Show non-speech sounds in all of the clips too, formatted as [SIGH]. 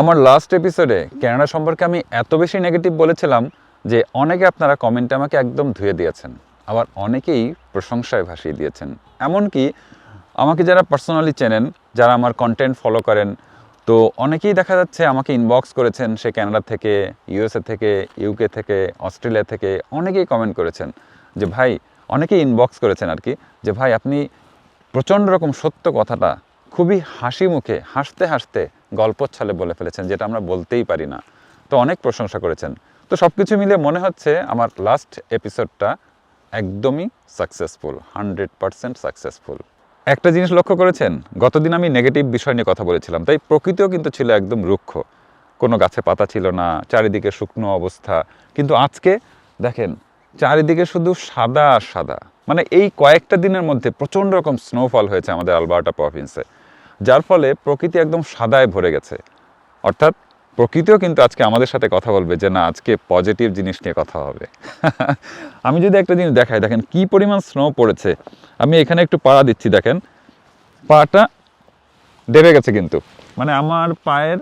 আমার লাস্ট এপিসোডে ক্যানাডা সম্পর্কে আমি এত বেশি নেগেটিভ বলেছিলাম যে অনেকে আপনারা কমেন্টে আমাকে একদম ধুয়ে দিয়েছেন। আবার অনেকেই প্রশংসায় ভাসিয়ে দিয়েছেন। এমনকি আমাকে যারা পার্সোনালি চেনেন, যারা আমার কন্টেন্ট ফলো করেন, তো অনেকেই দেখা যাচ্ছে আমাকে ইনবক্স করেছেন সে ক্যানাডা থেকে ইউএসএ থেকে ইউকে থেকে অস্ট্রেলিয়া থেকে, অনেকেই কমেন্ট করেছেন যে, ভাই, অনেকেই ইনবক্স করেছেন আর কি, যে, ভাই, আপনি প্রচণ্ড রকম সত্য কথাটা খুবই হাসি মুখে, হাসতে হাসতে গল্প ছলে বলে ফেলেছেন, যেটা আমরা বলতেই পারি না। তো অনেক প্রশংসা করেছেন। তো সব কিছু মিলে মনে হচ্ছে আমার লাস্ট এপিসোডটা একদমই সাকসেসফুল হান্ড্রেড পারসেন্ট সাকসেসফুল একটা জিনিস লক্ষ্য করেছেন? গতদিন আমি নেগেটিভ বিষয় নিয়ে কথা বলেছিলাম, তাই প্রকৃতিও কিন্তু ছিল একদম রুক্ষ। কোনো গাছে পাতা ছিল না, চারিদিকে শুকনো অবস্থা। কিন্তু আজকে দেখেন, চারিদিকে শুধু সাদা আর সাদা। মানে এই কয়েকটা দিনের মধ্যে প্রচণ্ড রকম স্নোফল হয়েছে আমাদের আলবার্টা প্রভিন্সে। যার ফলে প্রকৃতি একদম সাদায় ভরে গেছে। অর্থাৎ প্রকৃতিও কিন্তু আজকে আমাদের সাথে কথা বলবে যে, না, আজকে পজিটিভ জিনিস নিয়ে কথা হবে। [LAUGHS] আমি যদি একটা জিনিস দেখাই, দেখেন কি পরিমাণ স্নো পড়েছে। আমি এখানে একটু পাড়া দিচ্ছি, দেখেন। পাটা ডেবে গেছে কিন্তু। মানে আমার পায়ের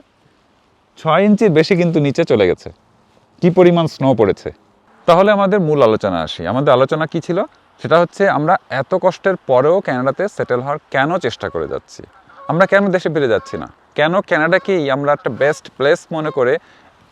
ছয় ইঞ্চির বেশি কিন্তু নিচে চলে গেছে। কি পরিমাণ স্নো পড়েছে? তাহলে আমাদের মূল আলোচনা আসি। আমাদের আলোচনা কি ছিল? সেটা হচ্ছে আমরা এত কষ্টের পরেও ক্যানাডাতে সেটেল হওয়ার কেন চেষ্টা করে যাচ্ছি? আমরা কেন দেশে ফিরে যাচ্ছি না? কেন ক্যানাডাকেই আমরা একটা বেস্ট প্লেস মনে করে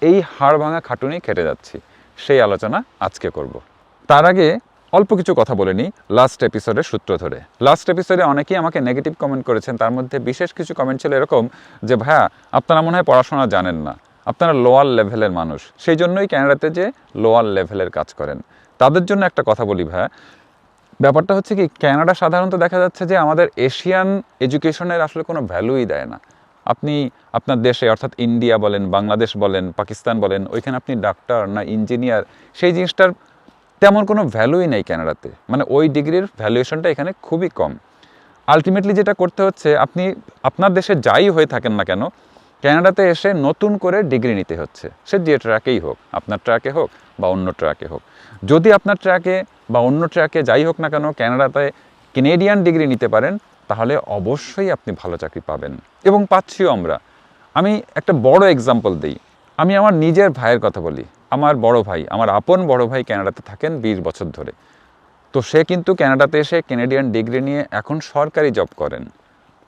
এই হাড় ভাঙা খাটুনি খেটে যাচ্ছি? সেই আলোচনা আজকে করব। তার আগে অল্প কিছু কথা বলে নিই লাস্ট এপিসোডের সূত্র ধরে। লাস্ট এপিসোডে অনেকেই আমাকে নেগেটিভ কমেন্ট করেছেন, তার মধ্যে বিশেষ কিছু কমেন্ট ছিল এরকম যে, ভাইয়া, আপনারা মনে হয় পড়াশোনা জানেন না। আপনারা লোয়ার লেভেলের মানুষ। সেই জন্যই ক্যানাডাতে যে লোয়ার লেভেলের কাজ করেন। তাদের জন্য একটা কথা বলি, ভাইয়া। ব্যাপারটা হচ্ছে কি ক্যানাডা সাধারণত দেখা যাচ্ছে যে আমাদের এশিয়ান এডুকেশনের আসলে কোনো ভ্যালুই দেয় না। আপনি আপনার দেশে, অর্থাৎ ইন্ডিয়া বলেন, বাংলাদেশ বলেন, পাকিস্তান বলেন, ওইখানে আপনি ডাক্তার না ইঞ্জিনিয়ার সেই জিনিসটার তেমন কোনো ভ্যালুই নেই ক্যানাডাতে মানে ওই ডিগ্রির ভ্যালুয়েশনটা এখানে খুবই কম। আলটিমেটলি যেটা করতে হচ্ছে, আপনি আপনার দেশে যাই হয়ে থাকেন না কেন ক্যানাডাতে এসে নতুন করে ডিগ্রি নিতে হচ্ছে। সে যে ট্র্যাকেই হোক, আপনার ট্র্যাকে হোক বা অন্য ট্র্যাকে হোক। যদি আপনার ট্র্যাকে বা অন্য ট্র্যাকে যাই হোক না কেন ক্যানাডাতে কেনেডিয়ান ডিগ্রি নিতে পারেন, তাহলে অবশ্যই আপনি ভালো চাকরি পাবেন। এবং পাচ্ছিও আমরা। আমি একটা বড় এক্সাম্পল দিই। আমি আমার নিজের ভাইয়ের কথা বলি। আমার বড় ভাই, আমার আপন বড় ভাই ক্যানাডাতে থাকেন বিশ বছর ধরে। তো সে কিন্তু ক্যানাডাতে এসে কেনেডিয়ান ডিগ্রি নিয়ে এখন সরকারি জব করেন।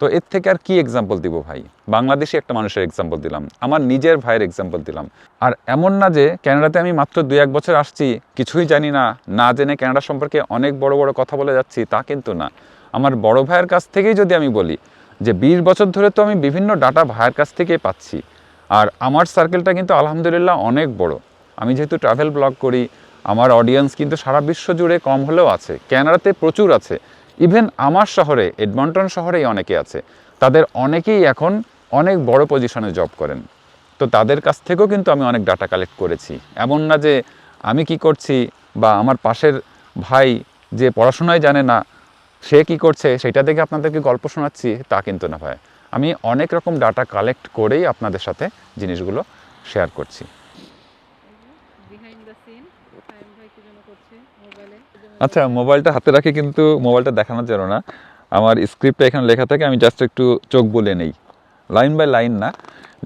তো এর থেকে আর কি এক্সাম্পল দিব ভাই? বাংলাদেশি একটা মানুষের এক্সাম্পল দিলাম। আমার নিজের ভাইয়ের এক্সাম্পল দিলাম। আর এমন না যে ক্যানাডাতে আমি মাত্র দুই এক বছর আসছি, কিছুই জানি না। না জেনে ক্যানাডা সম্পর্কে অনেক বড় বড় কথা বলে যাচ্ছি, তা কিন্তু না। আমার বড় ভাইয়ের কাছ থেকেই যদি আমি বলি যে বিশ বছর ধরে তো আমি বিভিন্ন ডাটা ভাইয়ের কাছ থেকেই পাচ্ছি। আর আমার সার্কেলটা কিন্তু আলহামদুলিল্লাহ অনেক বড়। আমি যেহেতু ট্রাভেল ব্লগ করি, আমার অডিয়েন্স কিন্তু সারা বিশ্ব জুড়ে কম হলেও আছে। ক্যানাডাতে প্রচুর আছে। ইভেন আমার শহরে এডমন্টন শহরেই অনেকে আছে। তাদের অনেকেই এখন অনেক বড় পজিশনে জব করেন। তো তাদের কাছ থেকেও কিন্তু আমি অনেক ডাটা কালেক্ট করেছি। এমন না যে আমি কি করছি বা আমার পাশের ভাই যে পড়াশোনায় জানে না, সে কি করছে, সেটা দেখে আপনাদেরকে গল্প শোনাচ্ছি, তা কিন্তু না ভাই। আমি অনেক রকম ডাটা কালেক্ট করেই আপনাদের সাথে জিনিসগুলো শেয়ার করছি বিহাইন্ড দ্য সিন সায়ন ভাই কি জন্য করছে মোবাইলে আচ্ছা মোবাইলটা হাতে রাখে কিন্তু মোবাইলটা দেখানোর জন্য না। আমার স্ক্রিপ্টটা এখানে লেখা থাকে, আমি জাস্ট একটু চোখ বলে নেই। লাইন বাই লাইন না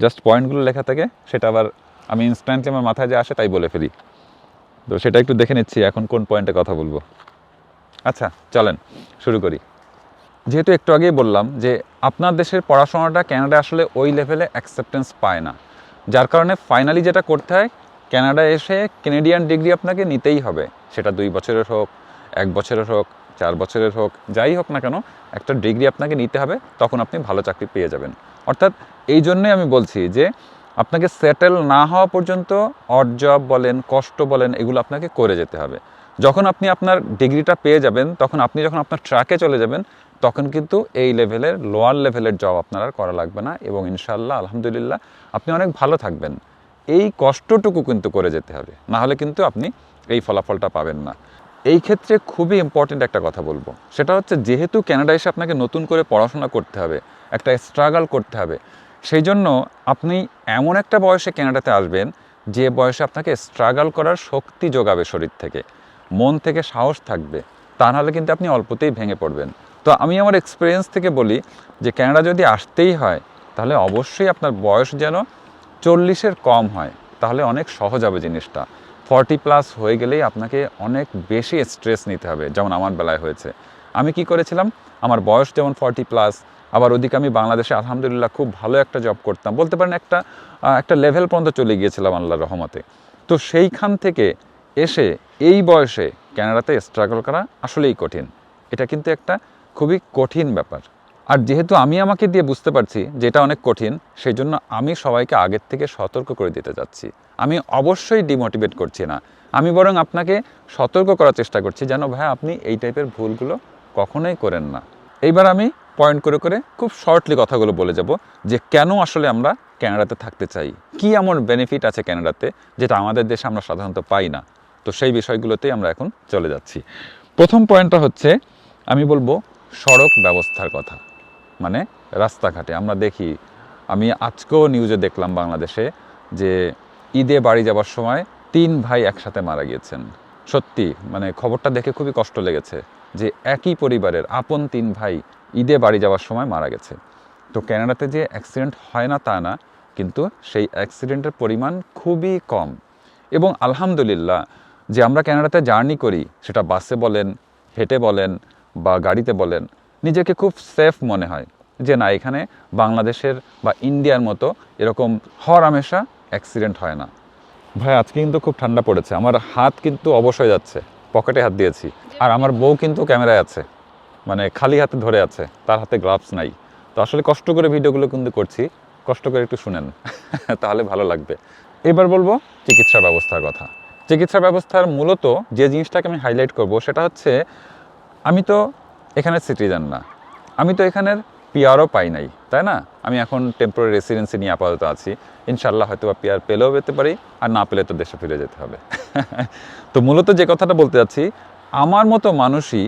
জাস্ট পয়েন্টগুলো লেখা থাকে, সেটা আবার আমি ইনস্ট্যান্টলি আমার মাথায় যে আসে তাই বলে ফেলি। তো সেটা একটু দেখে নিচ্ছি, এখন কোন পয়েন্টে কথা বলব। আচ্ছা চলেন, শুরু করি। যেহেতু একটু আগেই বললাম যে আপনার দেশের পড়াশোনাটা ক্যানাডা আসলে ওই লেভেলে অ্যাকসেপ্টেন্স পায় না। যার কারণে ফাইনালি যেটা করতে হয় ক্যানাডা এসে কেনেডিয়ান ডিগ্রি আপনাকে নিতেই হবে। সেটা দুই বছরের হোক, এক বছরের হোক, চার বছরের হোক, যাই হোক না কেন, একটা ডিগ্রি আপনাকে নিতে হবে, তখন আপনি ভালো চাকরি পেয়ে যাবেন। অর্থাৎ এই জন্যই আমি বলছি যে, আপনাকে সেটেল না হওয়া পর্যন্ত অড জব বলেন, কষ্ট বলেন, এগুলো আপনাকে করে যেতে হবে। যখন আপনি আপনার ডিগ্রিটা পেয়ে যাবেন, তখন আপনি যখন আপনার ট্র্যাকে চলে যাবেন, তখন কিন্তু এই লেভেলের লোয়ার লেভেলের জব আপনার আর করা লাগবে না এবং ইনশাল্লাহ আলহামদুলিল্লাহ, আপনি অনেক ভালো থাকবেন। এই কষ্টটুকু কিন্তু করে যেতে হবে। না হলে কিন্তু আপনি এই ফলাফলটা পাবেন না। এই ক্ষেত্রে খুবই ইম্পর্টেন্ট একটা কথা বলব। সেটা হচ্ছে যেহেতু ক্যানাডা এসে আপনাকে নতুন করে পড়াশোনা করতে হবে, একটা স্ট্রাগল করতে হবে, সেই জন্য আপনি এমন একটা বয়সে ক্যানাডাতে আসবেন, যে বয়সে আপনাকে স্ট্রাগল করার শক্তি যোগাবে শরীর থেকে। মন থেকে সাহস থাকবে। তা নাহলে কিন্তু আপনি অল্পতেই ভেঙে পড়বেন। তো আমি আমার এক্সপিরিয়েন্স থেকে বলি যে ক্যানাডা যদি আসতেই হয়, তাহলে অবশ্যই আপনার বয়স যেন চল্লিশের কম হয়, তাহলে অনেক সহজ হবে জিনিসটা। ফর্টি প্লাস হয়ে গেলেই আপনাকে অনেক বেশি স্ট্রেস নিতে হবে, যেমন আমার বেলায় হয়েছে। আমি কি করেছিলাম? আমার বয়স যেমন ফর্টি প্লাস, আবার ওদিকে আমি বাংলাদেশে আলহামদুলিল্লাহ খুব ভালো একটা জব করতাম। বলতে পারেন একটা একটা লেভেল পর্যন্ত চলে গিয়েছিলাম আল্লাহ রহমতে। তো সেইখান থেকে এসে এই বয়সে ক্যানাডাতে স্ট্রাগল করা আসলেই কঠিন। এটা কিন্তু একটা খুবই কঠিন ব্যাপার। আর যেহেতু আমি আমাকে দিয়ে বুঝতে পারছি যে এটা অনেক কঠিন সেই জন্য আমি সবাইকে আগের থেকে সতর্ক করে দিতে যাচ্ছি। আমি অবশ্যই ডিমোটিভেট করছি না। আমি বরং আপনাকে সতর্ক করার চেষ্টা করছি যেন, ভাই, আপনি এই টাইপের ভুলগুলো কখনোই করেন না। এইবার আমি পয়েন্ট করে করে খুব শর্টলি কথাগুলো বলে যাব যে, কেন আসলে আমরা ক্যানাডাতে থাকতে চাই? কি এমন বেনিফিট আছে ক্যানাডাতে যেটা আমাদের দেশে আমরা সাধারণত পাই না? তো সেই বিষয়গুলোতেই আমরা এখন চলে যাচ্ছি। প্রথম পয়েন্টটা হচ্ছে, আমি বলব সড়ক ব্যবস্থার কথা। মানে রাস্তাঘাটে। আমরা দেখি, আমি আজকেও নিউজে দেখলাম বাংলাদেশে যে ঈদে বাড়ি যাওয়ার সময় তিন ভাই একসাথে মারা গিয়েছেন। সত্যি মানে খবরটা দেখে খুবই কষ্ট লেগেছে যে একই পরিবারের আপন তিন ভাই ঈদে বাড়ি যাওয়ার সময় মারা গেছে। তো ক্যানাডাতে যে অ্যাক্সিডেন্ট হয় না তা না, কিন্তু সেই অ্যাক্সিডেন্টের পরিমাণ খুবই কম। এবং আলহামদুলিল্লাহ, যে আমরা ক্যানাডাতে জার্নি করি, সেটা বাসে বলেন, হেঁটে বলেন বা গাড়িতে বলেন নিজেকে খুব সেফ মনে হয় যে না, এখানে বাংলাদেশের বা ইন্ডিয়ার মতো এরকম হর হামেশা অ্যাক্সিডেন্ট হয় না। ভাই, আজকে কিন্তু খুব ঠান্ডা পড়েছে। আমার হাত কিন্তু অবশ্যই যাচ্ছে। পকেটে হাত দিয়েছি। আর আমার বউ কিন্তু ক্যামেরায় আছে। মানে খালি হাতে ধরে আছে। তার হাতে গ্লাভস নাই। তো আসলে কষ্ট করে ভিডিওগুলো কিন্তু করছি। কষ্ট করে একটু শুনেন। [LAUGHS] তাহলে ভালো লাগবে। এবার বলব চিকিৎসা ব্যবস্থার কথা। চিকিৎসা ব্যবস্থার মূলত যে জিনিসটাকে আমি হাইলাইট করব, সেটা হচ্ছে আমি তো এখানের সিটিজেন না। আমি তো এখানের পিআরও পাই নাই, তাই না? আমি এখন টেম্পোরারি রেসিডেন্সি নিয়ে আপাতত আছি। ইনশাল্লাহ হয়তো বা পিআর পেলেও পেতে পারি, আর না পেলে তো দেশে ফিরে যেতে হবে। [LAUGHS] তো মূলত যে কথাটা বলতে যাচ্ছি, আমার মতো মানুষই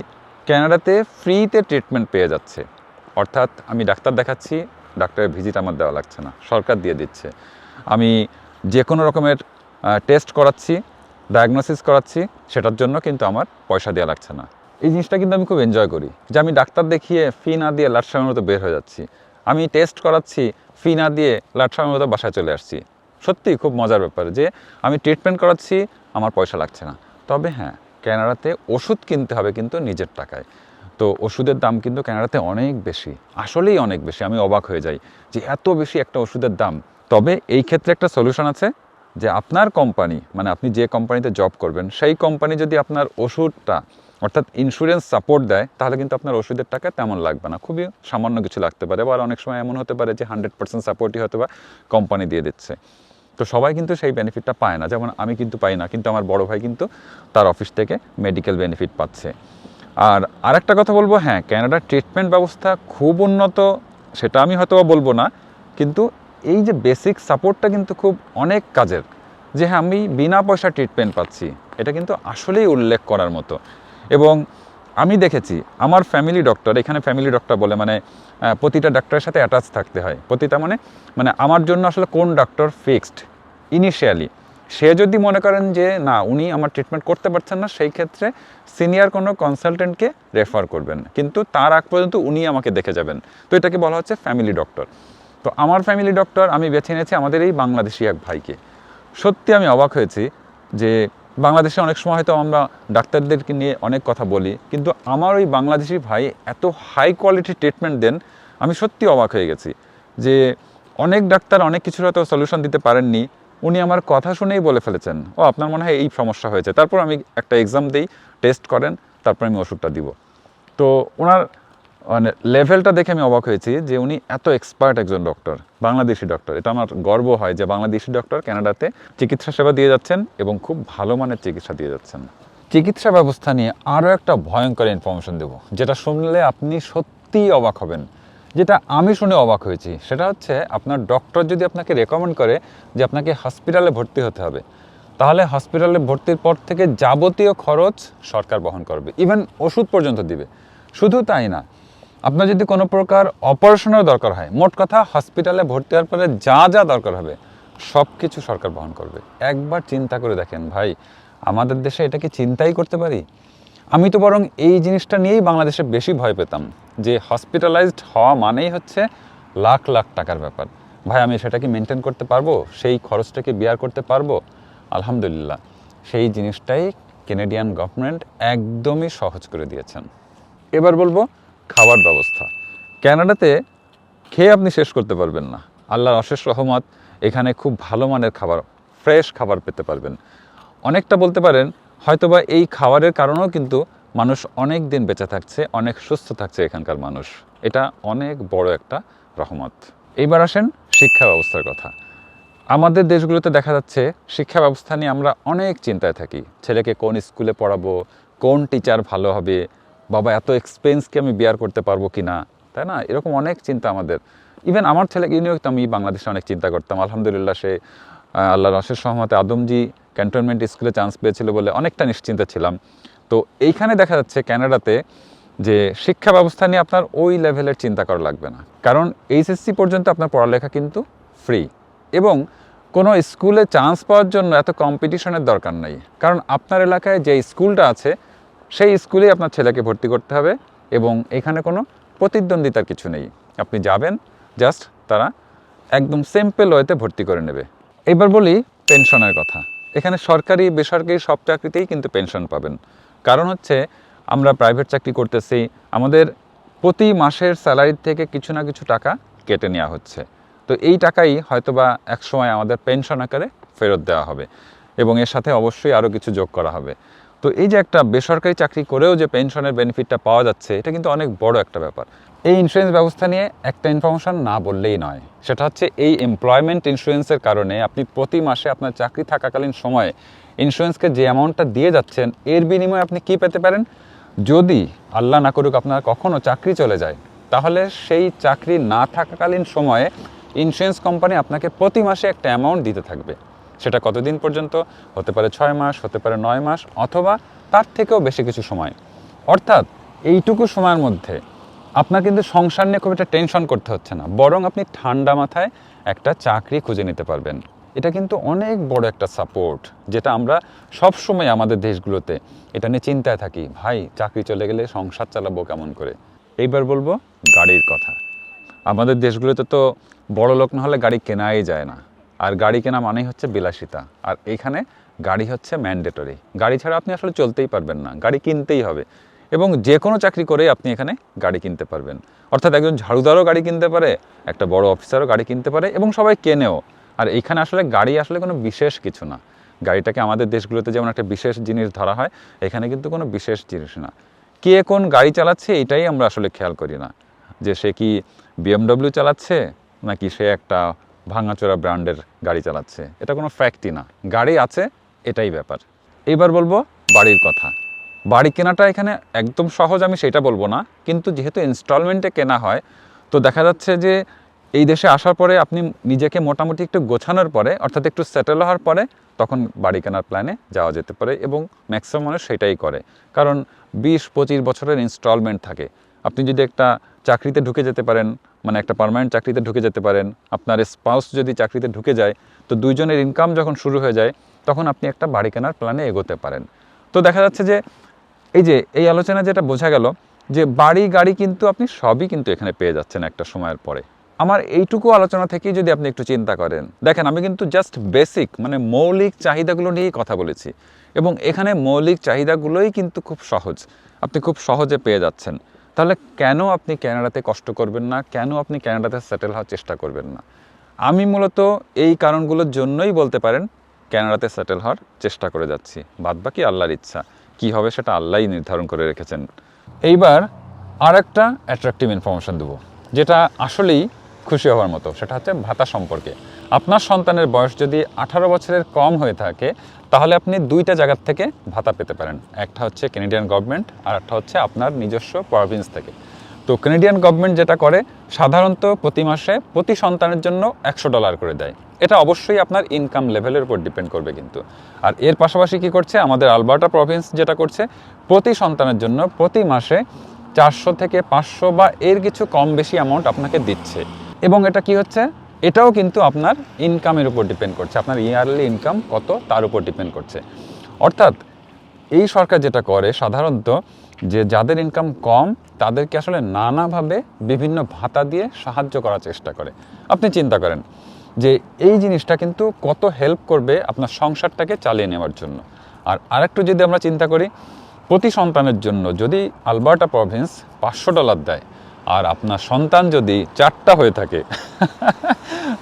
ক্যানাডাতে ফ্রিতে ট্রিটমেন্ট পেয়ে যাচ্ছে। অর্থাৎ আমি ডাক্তার দেখাচ্ছি, ডাক্তারের ভিজিট আমার দেওয়া লাগছে না, সরকার দিয়ে দিচ্ছে। আমি যে কোনো রকমের টেস্ট করাচ্ছি ডায়াগনোসিস করাচ্ছি, সেটার জন্য কিন্তু আমার পয়সা দেওয়া লাগছে না। এই জিনিসটা কিন্তু আমি খুব এনজয় করি যে আমি ডাক্তার দেখিয়ে ফি না দিয়ে লাটসামের মতো বের হয়ে যাচ্ছি। আমি টেস্ট করাচ্ছি, ফি না দিয়ে লাটসামের মতো বাসায় চলে আসছি। সত্যি খুব মজার ব্যাপার যে আমি ট্রিটমেন্ট করাচ্ছি, আমার পয়সা লাগছে না। তবে হ্যাঁ ক্যানাডাতে ওষুধ কিনতে হবে কিন্তু নিজের টাকায়। তো ওষুধের দাম কিন্তু ক্যানাডাতে অনেক বেশি, আসলেই অনেক বেশি। আমি অবাক হয়ে যাই যে এত বেশি একটা ওষুধের দাম। তবে এই ক্ষেত্রে একটা সলিউশন আছে যে আপনার কোম্পানি মানে আপনি যে কোম্পানিতে জব করবেন, সেই কোম্পানি যদি আপনার ওষুধটা অর্থাৎ ইন্স্যুরেন্স সাপোর্ট দেয়, তাহলে কিন্তু আপনার ওষুধের টাকা তেমন লাগবে না। খুবই সামান্য কিছু লাগতে পারে, আবার অনেক সময় এমন হতে পারে যে হান্ড্রেড পার্সেন্ট সাপোর্টই হয়তো বা কোম্পানি দিয়ে দিচ্ছে। তো সবাই কিন্তু সেই বেনিফিটটা পায় না, যেমন আমি কিন্তু পাই না, কিন্তু আমার বড় ভাই কিন্তু তার অফিস থেকে মেডিকেল বেনিফিট পাচ্ছে। আর আরেকটা কথা বলব হ্যাঁ ক্যানাডার ট্রিটমেন্ট ব্যবস্থা খুব উন্নত, সেটা আমি হয়তো বা বলব না, কিন্তু এই যে বেসিক সাপোর্টটা কিন্তু খুব অনেক কাজের। যে হ্যাঁ আমি বিনা পয়সা ট্রিটমেন্ট পাচ্ছি, এটা কিন্তু আসলেই উল্লেখ করার মতো। এবং আমি দেখেছি, আমার ফ্যামিলি ডক্টর এখানে ফ্যামিলি ডক্টর বলে মানে প্রতিটা ডাক্তারের সাথে অ্যাটাচ থাকতে হয়। প্রতিটা মানে মানে আমার জন্য আসলে কোন ডাক্তার ফিক্সড ইনিশিয়ালি সে যদি মনে করেন যে, না, উনি আমার ট্রিটমেন্ট করতে পারছেন না, সেই ক্ষেত্রে সিনিয়র কোনো কনসালটেন্টকে রেফার করবেন কিন্তু তার আগ পর্যন্ত উনি আমাকে দেখে যাবেন। তো এটাকে বলা হচ্ছে ফ্যামিলি ডক্টর তো আমার ফ্যামিলি ডক্টর আমি বেছে নিয়েছি আমাদের এই বাংলাদেশি এক ভাইকে। সত্যি আমি অবাক হয়েছি যে বাংলাদেশে অনেক সময় হয়তো আমরা ডাক্তারদেরকে নিয়ে অনেক কথা বলি, কিন্তু আমার ওই বাংলাদেশি ভাই এত হাই কোয়ালিটি ট্রিটমেন্ট দেন, আমি সত্যি অবাক হয়ে গেছি যে অনেক ডাক্তার অনেক কিছুর হয়তো সলিউশন দিতে পারেননি, উনি আমার কথা শুনেই বলে ফেলেছেন, ও, আপনার মনে হয় এই সমস্যা হয়েছে। তারপর আমি একটা এক্সাম দিই টেস্ট করেন, তারপর আমি ওষুধটা দিব। তো ওনার মানে লেভেলটা দেখে আমি অবাক হয়েছি যে উনি এত এক্সপার্ট একজন ডক্টর বাংলাদেশি ডক্টর এটা আমার গর্ব হয় যে বাংলাদেশি ডক্টর কানাডাতে চিকিৎসা সেবা দিয়ে যাচ্ছেন এবং খুব ভালো মানের চিকিৎসা দিয়ে যাচ্ছেন। চিকিৎসা ব্যবস্থা নিয়ে আরও একটা ভয়ঙ্কর ইনফরমেশন দেব, যেটা শুনলে আপনি সত্যিই অবাক হবেন। যেটা আমি শুনে অবাক হয়েছি, সেটা হচ্ছে আপনার ডক্টর যদি আপনাকে রেকমেন্ড করে যে আপনাকে হসপিটালে ভর্তি হতে হবে, তাহলে হসপিটালে ভর্তির পর থেকে যাবতীয় খরচ সরকার বহন করবে। ইভেন ওষুধ পর্যন্ত দিবে। শুধু তাই না আপনার যদি কোনো প্রকার অপারেশনের দরকার হয়, মোট কথা হসপিটালে ভর্তি হওয়ার পরে যা যা দরকার হবে সব কিছু সরকার বহন করবে। একবার চিন্তা করে দেখেন, ভাই, আমাদের দেশে এটা কি চিন্তাই করতে পারি? আমি তো বরং এই জিনিসটা নিয়েই বাংলাদেশে বেশি ভয় পেতাম, যে হসপিটালাইজড হওয়া মানেই হচ্ছে লাখ লাখ টাকার ব্যাপার। ভাই, আমি সেটাকে মেনটেন করতে পারব? সেই খরচটাকে বিয়ার করতে পারব? আলহামদুলিল্লাহ, সেই জিনিসটাই কেনেডিয়ান গভর্নমেন্ট একদমই সহজ করে দিয়েছেন। এবার বলব খাবার ব্যবস্থা। ক্যানাডাতে খেয়ে আপনি শেষ করতে পারবেন না। আল্লাহর অশেষ রহমত, এখানে খুব ভালো মানের খাবার, ফ্রেশ খাবার পেতে পারবেন। অনেকটা বলতে পারেন, হয়তোবা এই খাবারের কারণেও কিন্তু মানুষ অনেক দিন বেঁচে থাকছে, অনেক সুস্থ থাকছে এখানকার মানুষ। এটা অনেক বড় একটা রহমত। এইবার আসেন শিক্ষা ব্যবস্থার কথা। আমাদের দেশগুলোতে দেখা যাচ্ছে, শিক্ষা ব্যবস্থা নিয়ে আমরা অনেক চিন্তায় থাকি। ছেলেকে কোন স্কুলে পড়াবো, কোন টিচার ভালো হবে বাবা এত এক্সপেন্সকে আমি বিয়ার করতে পারব কি না? তাই না? এরকম অনেক চিন্তা আমাদের। ইভেন আমার ছেলেকে নিয়েও তো আমি বাংলাদেশে অনেক চিন্তা করতাম। আলহামদুলিল্লাহ সে আহ, আল্লাহর অশেষ সহমতে আদমজি ক্যান্টনমেন্ট স্কুলে চান্স পেয়েছিল বলে অনেকটা নিশ্চিন্ত ছিলাম। তো এইখানে দেখা যাচ্ছে ক্যানাডাতে যে শিক্ষা ব্যবস্থা নিয়ে আপনার ওই লেভেলের চিন্তা করা লাগবে না। কারণ এইচএসসি পর্যন্ত আপনার পড়ালেখা কিন্তু ফ্রি এবং কোনো স্কুলে চান্স পাওয়ার জন্য এত কম্পিটিশনের দরকার নেই। কারণ আপনার এলাকায় যে স্কুলটা আছে সেই স্কুলেই আপনার ছেলেকে ভর্তি করতে হবে এবং এখানে কোনো প্রতিদ্বন্দ্বিতার কিছু নেই। আপনি যাবেন, জাস্ট তারা একদম সিম্পল ওয়েতে ভর্তি করে নেবে। এবার বলি পেনশনের কথা। এখানে সরকারি, বেসরকারি সব চাকরিতেই কিন্তু পেনশন পাবেন। কারণ হচ্ছে আমরা প্রাইভেট চাকরি করতেছি, আমাদের প্রতি মাসের স্যালারির থেকে কিছু না কিছু টাকা কেটে নেওয়া হচ্ছে। তো এই টাকাই হয়তোবা এক সময় আমাদের পেনশন আকারে ফেরত দেওয়া হবে এবং এর সাথে অবশ্যই আরও কিছু যোগ করা হবে। তো এই যে একটা বেসরকারি চাকরি করেও যে পেনশনের বেনিফিটটা পাওয়া যাচ্ছে, এটা কিন্তু অনেক বড় একটা ব্যাপার। এই ইন্স্যুরেন্স ব্যবস্থা নিয়ে একটা ইনফরমেশন না বললেই নয়। সেটা হচ্ছে এই এমপ্লয়মেন্ট ইন্স্যুরেন্সের কারণে আপনি প্রতি মাসে আপনার চাকরি থাকাকালীন সময়ে ইন্স্যুরেন্সকে যে অ্যামাউন্টটা দিয়ে যাচ্ছেন, এর বিনিময়ে আপনি কি পেতে পারেন? যদি আল্লাহ না করুক আপনার কখনও চাকরি চলে যায়, তাহলে সেই চাকরি না থাকাকালীন সময়ে ইন্স্যুরেন্স কোম্পানি আপনাকে প্রতি মাসে একটা অ্যামাউন্ট দিতে থাকবে। সেটা কতদিন পর্যন্ত? হতে পারে ছয় মাস, হতে পারে নয় মাস, অথবা তার থেকেও বেশি কিছু সময়। অর্থাৎ এইটুকু সময়ের মধ্যে আপনার কিন্তু সংসার নিয়ে খুব একটা টেনশন করতে হচ্ছে না। বরং আপনি ঠান্ডা মাথায় একটা চাকরি খুঁজে নিতে পারবেন। এটা কিন্তু অনেক বড় একটা সাপোর্ট যেটা আমরা সব সময় আমাদের দেশগুলোতে এটা নিয়ে চিন্তায় থাকি। ভাই, চাকরি চলে গেলে সংসার চালাবো কেমন করে? এইবার বলব, গাড়ির কথা। আমাদের দেশগুলোতে তো বড় লোক না হলে গাড়ি কেনাই যায় না। আর গাড়ি কেনা মানেই হচ্ছে বিলাসিতা। আর এখানে গাড়ি হচ্ছে ম্যান্ডেটরি গাড়ি ছাড়া আপনি আসলে চলতেই পারবেন না। গাড়ি কিনতেই হবে। এবং যে কোনো চাকরি করেই আপনি এখানে গাড়ি কিনতে পারবেন। অর্থাৎ একজন ঝাড়ুদারও গাড়ি কিনতে পারে, একটা বড় অফিসারও গাড়ি কিনতে পারে এবং সবাই কেনেও। আর এখানে আসলে গাড়ি আসলে কোনো বিশেষ কিছু না। গাড়িটাকে আমাদের দেশগুলোতে যেমন একটা বিশেষ জিনিস ধরা হয়, এখানে কিন্তু কোনো বিশেষ জিনিস না। কে কোন গাড়ি চালাচ্ছে এটাই আমরা আসলে খেয়াল করি না। যে সে কি বিএমডব্লিউ চালাচ্ছে, নাকি সে একটা ভাঙাচোরা ব্র্যান্ডের গাড়ি চালাচ্ছে। এটা কোনো ফ্যাক্টই না। গাড়ি আছে, এটাই ব্যাপার। এইবার বলব বাড়ির কথা। বাড়ি কেনাটা এখানে একদম সহজ, আমি সেটা বলব না। কিন্তু যেহেতু ইনস্টলমেন্টে কেনা হয়, তো দেখা যাচ্ছে যে এই দেশে আসার পরে আপনি নিজেকে মোটামুটি একটু গোছানোর পরে, অর্থাৎ একটু সেটেল হওয়ার পরে, তখন বাড়ি কেনার প্ল্যানে যাওয়া যেতে পারে এবং ম্যাক্সিমাম মানুষ সেটাই করে। কারণ বিশ পঁচিশ বছরের ইনস্টলমেন্ট থাকে। আপনি যদি একটা চাকরিতে ঢুকে যেতে পারেন মানে একটা পার্মানেন্ট চাকরিতে ঢুকে যেতে পারেন, আপনার স্পাউস যদি চাকরিতে ঢুকে যায়, তো দুইজনের ইনকাম যখন শুরু হয়ে যায়, তখন আপনি একটা বাড়ি কেনার প্ল্যানে এগোতে পারেন। তো দেখা যাচ্ছে যে, এই যে, এই আলোচনা যেটা বোঝা গেল, যে বাড়ি, গাড়ি কিন্তু আপনি সবই কিন্তু এখানে পেয়ে যাচ্ছেন একটা সময়ের পরে। আমার এইটুকু আলোচনা থেকেই যদি আপনি একটু চিন্তা করেন, দেখেন আমি কিন্তু জাস্ট বেসিক মানে মৌলিক চাহিদাগুলো নিয়েই কথা বলেছি। এবং এখানে মৌলিক চাহিদাগুলোই কিন্তু খুব সহজ, আপনি খুব সহজে পেয়ে যাচ্ছেন। তাহলে কেন আপনি ক্যানাডাতে কষ্ট করবেন না? কেন আপনি ক্যানাডাতে সেটেল হওয়ার চেষ্টা করবেন না? আমি মূলত এই কারণগুলোর জন্যই বলতে পারেন, ক্যানাডাতে সেটেল হওয়ার চেষ্টা করে যাচ্ছি। বাদবাকি আল্লাহর ইচ্ছা। কি হবে সেটা আল্লাহই নির্ধারণ করে রেখেছেন। এইবার আর একটা অ্যাট্রাকটিভ ইনফরমেশন দেবো, যেটা আসলেই খুশি হওয়ার মতো, সেটা হচ্ছে ভাতা সম্পর্কে। আপনার সন্তানের বয়স যদি আঠারো বছরের কম হয়ে থাকে, তাহলে আপনি দুইটা জায়গার থেকে ভাতা পেতে পারেন। একটা হচ্ছে কেনেডিয়ান গভর্নমেন্ট আর একটা হচ্ছে আপনার নিজস্ব প্রভিন্স থেকে। তো কেনেডিয়ান গভর্নমেন্ট যেটা করে, সাধারণত প্রতি মাসে প্রতি সন্তানের জন্য একশো ডলার করে দেয়। এটা অবশ্যই আপনার ইনকাম লেভেলের উপর ডিপেন্ড করবে কিন্তু। আর এর পাশাপাশি কি করছে? আমাদের আলবার্টা প্রভিন্স যেটা করছে, প্রতি সন্তানের জন্য প্রতি মাসে চারশো থেকে পাঁচশো বা এর কিছু কম বেশি অ্যামাউন্ট আপনাকে দিচ্ছে। এবং এটা কি হচ্ছে? এটাও কিন্তু আপনার ইনকামের উপর ডিপেন্ড করছে। আপনার ইয়ারলি ইনকাম কত, তার উপর ডিপেন্ড করছে। অর্থাৎ এই সরকার যেটা করে, সাধারণত যে যাদের ইনকাম কম, তাদেরকে আসলে নানাভাবে বিভিন্ন ভাতা দিয়ে সাহায্য করার চেষ্টা করে। আপনি চিন্তা করেন যে এই জিনিসটা কিন্তু কত হেল্প করবে আপনার সংসারটাকে চালিয়ে নেওয়ার জন্য। আর আরেকটু যদি আমরা চিন্তা করি, প্রতি সন্তানের জন্য যদি আলবার্টা প্রভিন্স পাঁচশো ডলার দেয় আর আপনার সন্তান যদি চারটা হয়ে থাকে,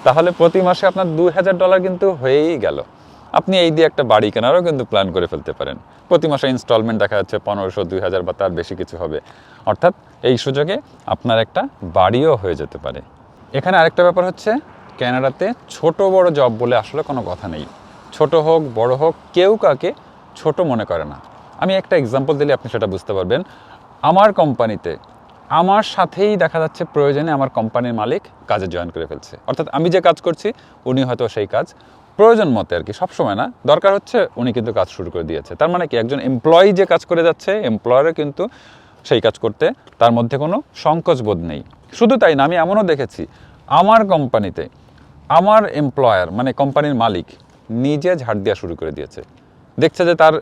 তাহলে প্রতি মাসে আপনার দুই হাজার ডলার কিন্তু হয়েই গেল। আপনি এই দিয়ে একটা বাড়ি কেনারও কিন্তু প্ল্যান করে ফেলতে পারেন। প্রতি মাসে ইনস্টলমেন্ট দেখা যাচ্ছে পনেরোশো দুই হাজার বা তার বেশি কিছু হবে। অর্থাৎ এই সুযোগে আপনার একটা বাড়িও হয়ে যেতে পারে। এখানে আরেকটা ব্যাপার হচ্ছে ক্যানাডাতে ছোট বড় জব বলে আসলে কোনো কথা নেই। ছোট হোক, বড় হোক, কেউ কাকে ছোট মনে করে না। আমি একটা এক্সাম্পল দিলে আপনি সেটা বুঝতে পারবেন। আমার কোম্পানিতে আমার সাথেই দেখা যাচ্ছে প্রয়োজনে আমার কোম্পানির মালিক কাজে জয়েন করে ফেলছে। অর্থাৎ আমি যে কাজ করছি, উনি হয়তো সেই কাজ প্রয়োজন মতে আর কি, সবসময় না। দরকার হচ্ছে উনি কিন্তু কাজ শুরু করে দিয়েছে। তার মানে কি, একজন এমপ্লয়ি যে কাজ করে যাচ্ছে এমপ্লয়ারও কিন্তু সেই কাজ করতে তার মধ্যে কোনো সংকোচ বোধ নেই। শুধু তাই না, আমি এমনও দেখেছি, আমার কোম্পানিতে আমার এমপ্লয়ার মানে কোম্পানির মালিক নিজে ঝাড় দেওয়া শুরু করে দিয়েছে। দেখছে যে তার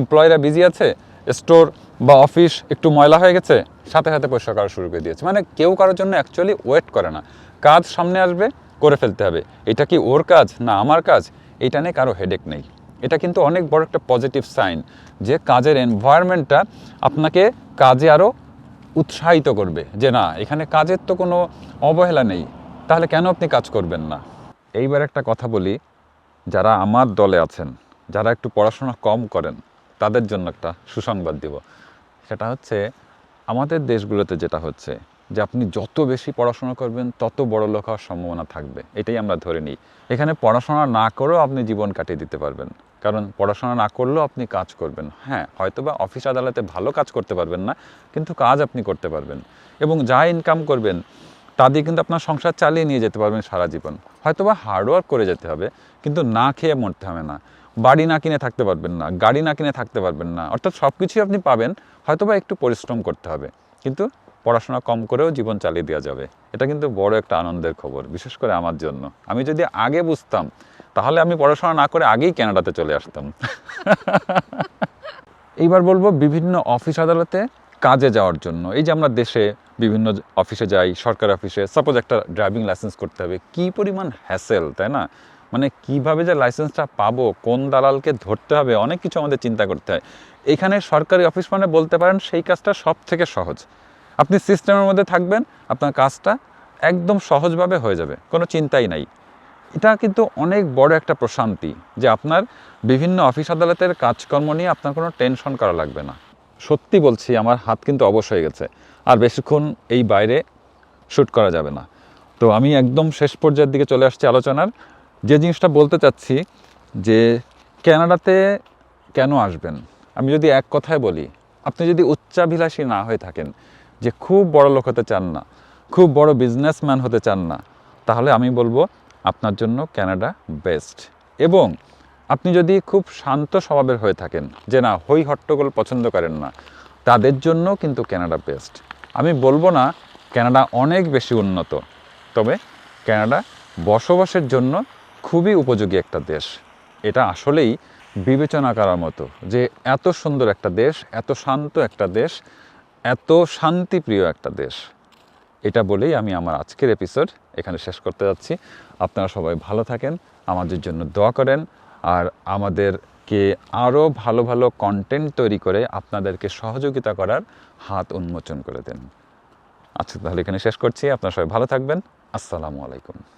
এমপ্লয়িরা বিজি আছে স্টোর বা অফিস একটু ময়লা হয়ে গেছে, সাথে সাথে পরিষ্কার করা শুরু করে দিয়েছে। মানে কেউ কারোর জন্য অ্যাকচুয়ালি ওয়েট করে না। কাজ সামনে আসবে, করে ফেলতে হবে। এটা কি ওর কাজ না আমার কাজ? এটা নিয়ে কারও হেডেক নেই। এটা কিন্তু অনেক বড় একটা পজিটিভ সাইন যে কাজের এনভায়রনমেন্টটা আপনাকে কাজে আরও উৎসাহিত করবে যে না, এখানে কাজের তো কোনো অবহেলা নেই, তাহলে কেন আপনি কাজ করবেন না? এইবার একটা কথা বলি, যারা আমার দলে আছেন, যারা একটু পড়াশোনা কম করেন, তাদের জন্য একটা সুসংবাদ দিব। সেটা হচ্ছে আমাদের দেশগুলোতে যেটা হচ্ছে যে আপনি যত বেশি পড়াশোনা করবেন, তত বড় লোক হওয়ার সম্ভাবনা থাকবে। এটাই আমরা ধরে নিই। এখানে পড়াশোনা না করেও আপনি জীবন কাটিয়ে দিতে পারবেন। কারণ পড়াশোনা না করলেও আপনি কাজ করবেন। হ্যাঁ হয়তোবা অফিস আদালতে ভালো কাজ করতে পারবেন না, কিন্তু কাজ আপনি করতে পারবেন। এবং যা ইনকাম করবেন, তা দিয়ে কিন্তু আপনার সংসার চালিয়ে নিয়ে যেতে পারবেন সারা জীবন। হয়তোবা হার্ডওয়ার্ক করে যেতে হবে, কিন্তু না খেয়ে মরতে হবে না। বাড়ি না কিনে থাকতে পারবেন না, গাড়ি না কিনে থাকতে পারবেন না, অর্থাৎ সব কিছুই আপনি পাবেন, হয়তোবা একটু পরিশ্রম করতে হবে, কিন্তু পড়াশোনা কম করেও জীবন চালিয়ে দেওয়া যাবে। এটা কিন্তু বড় একটা আনন্দের খবর, বিশেষ করে আমার জন্য। আমি যদি আগে বুঝতাম, তাহলে আমি পড়াশোনা না করে আগেই ক্যানাডাতে চলে আসতাম। এইবার বলব বিভিন্ন অফিস আদালতে কাজে যাওয়ার জন্য। এই যে আমরা দেশে বিভিন্ন অফিসে যাই, সরকারি অফিসে সাপোজ একটা ড্রাইভিং লাইসেন্স করতে হবে, কি পরিমাণ হ্যাসেল তাই না? মানে কীভাবে যে লাইসেন্সটা পাবো, কোন দালালকে ধরতে হবে, অনেক কিছু আমাদের চিন্তা করতে হয়। এখানে সরকারি অফিস মানে বলতে পারেন সেই কাজটা সব থেকে সহজ। আপনি সিস্টেমের মধ্যে থাকবেন, আপনার কাজটা একদম সহজভাবে হয়ে যাবে, কোনো চিন্তাই নাই। এটা কিন্তু অনেক বড় একটা প্রশান্তি যে আপনার বিভিন্ন অফিস আদালতের কাজকর্ম নিয়ে আপনার কোনো টেনশন করা লাগবে না। সত্যি বলছি, আমার হাত কিন্তু অবশ হয়ে গেছে, আর বেশিক্ষণ এই বাইরে শ্যুট করা যাবে না। তো আমি একদম শেষ পর্যায়ের দিকে চলে আসছি আলোচনার। যে জিনিসটা বলতে চাচ্ছি যে ক্যানাডাতে কেন আসবেন? আমি যদি এক কথায় বলি, আপনি যদি উচ্চাভিলাষী না হয়ে থাকেন, যে খুব বড় লোক হতে চান না, খুব বড় বিজনেসম্যান হতে চান না, তাহলে আমি বলব আপনার জন্য ক্যানাডা বেস্ট এবং আপনি যদি খুব শান্ত স্বভাবের হয়ে থাকেন, যে না, হই হট্টগোল পছন্দ করেন না, তাদের জন্য কিন্তু ক্যানাডা বেস্ট আমি বলব না, ক্যানাডা অনেক বেশি উন্নত, তবে ক্যানাডা বসবাসের জন্য খুবই উপযোগী একটা দেশ। এটা আসলেই বিবেচনা করার মতো যে এত সুন্দর একটা দেশ, এত শান্ত একটা দেশ, এত শান্তিপ্রিয় একটা দেশ। এটা বলেই আমি আমার আজকের এপিসোড এখানে শেষ করতে যাচ্ছি। আপনারা সবাই ভালো থাকেন, আমাদের জন্য দোয়া করেন আর আমাদেরকে আরও ভালো ভালো কন্টেন্ট তৈরি করে আপনাদেরকে সহযোগিতা করার হাত উন্মোচন করে দেন। আচ্ছা তাহলে এখানে শেষ করছি। আপনারা সবাই ভালো থাকবেন। আসসালামু আলাইকুম।